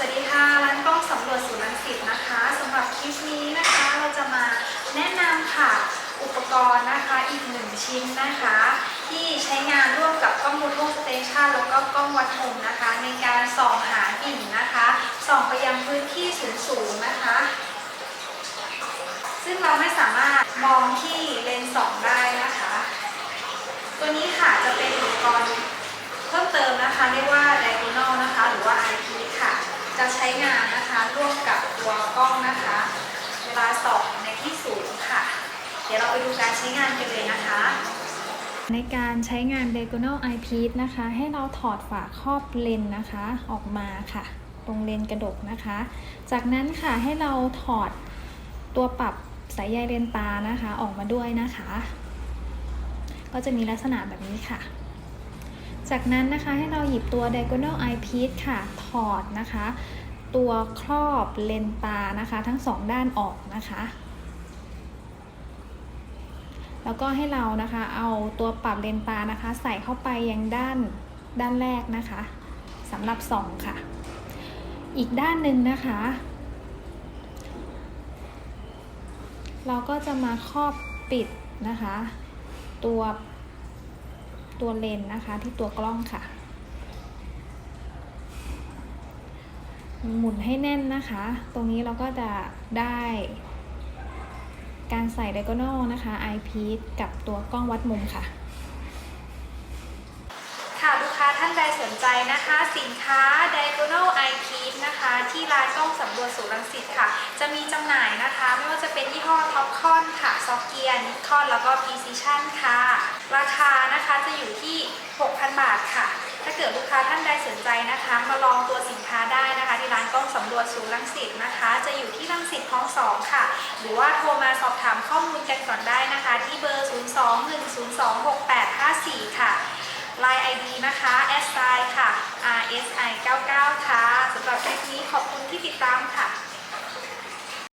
สวัสดีค่ะ ร้านกล้องสำรวจศูนย์รังสิตนะคะสำหรับคลิปนี้นะคะเราจะมาแนะนำค่ะ อุปกรณ์นะคะอีกหนึ่งชิ้นนะคะ ที่ใช้งานร่วมกับกล้องมูโทสเตชันแล้วก็กล้องวัดมุมนะคะ ในการส่องหาหินนะคะ ส่องไปยังพื้นที่สูงๆนะคะ ซึ่งเราไม่สามารถมองที่เลนส์ส่องได้นะคะ ตัวนี้ค่ะจะเป็นอุปกรณ์ เพิ่มเติมนะคะเรียกว่า diagonal นะคะ หรือว่า IP ค่ะ จะใช้งานนะคะร่วมกับตัวกล้องนะคะ เวลาส่องในที่สูงค่ะ เดี๋ยวเราไปดูการใช้งานกันเลยนะคะ ในการใช้งาน diagonal eyepiece นะคะ ให้เราถอดฝาครอบเลนนะคะออกมาค่ะ ตรงเลนกระดกนะคะ จากนั้นค่ะให้เราถอดตัวปรับสายใยเลนตานะคะออกมาด้วยนะคะ ก็จะมีลักษณะแบบนี้ค่ะ จากนั้นนะคะให้เราหยิบตัว diagonal eyepiece ค่ะ ถอดนะคะ ตัวครอบเลนตานะคะ ทั้งสองด้านออกนะคะ แล้วก็ให้เรานะคะเอาตัวปรับเลนตานะคะ ใส่เข้าไปยังด้านด้านแรกนะคะสำหรับส่องค่ะ อีกด้านหนึ่งนะคะ เราก็จะมาครอบปิดนะคะ ตัว ตัวเลนนะคะที่ตัวกล้องค่ะ หมุนให้แน่นนะคะ ตรงนี้เราก็จะได้ การใส่ diagono นะคะ eyepiece กับตัวกล้องวัดมุมค่ะ ท่านใดสนใจนะคะ สินค้า diagonal eyepiece นะคะ ที่ร้านกล้องสำรวจศูนย์รังสิตค่ะ จะมีจำหน่ายนะคะ ไม่ว่าจะเป็นยี่ห้อ Topcon ค่ะ s o f t g e a Nikon แล้วก็ Precision ค่ะ ราคานะคะจะอยู่ที่ 6,000 บาทค่ะ ถ้าเกิดลูกค้าท่านใดสนใจนะคะ มาลองตัวสินค้าได้นะคะ ที่ร้านกล้องสำรวจศูนย์รังสิตนะคะ จะอยู่ที่รังสิตคลองสองค่ะ หรือว่าโทรมาสอบถามข้อมูลกันก่อนได้นะคะ ที่เบอร์ 02-102-6854 ค่ะ Line ID นะคะ s i ค่ะ RSI 99ค่ะสำหรับคลิปนี้ขอบคุณที่ติดตามค่ะ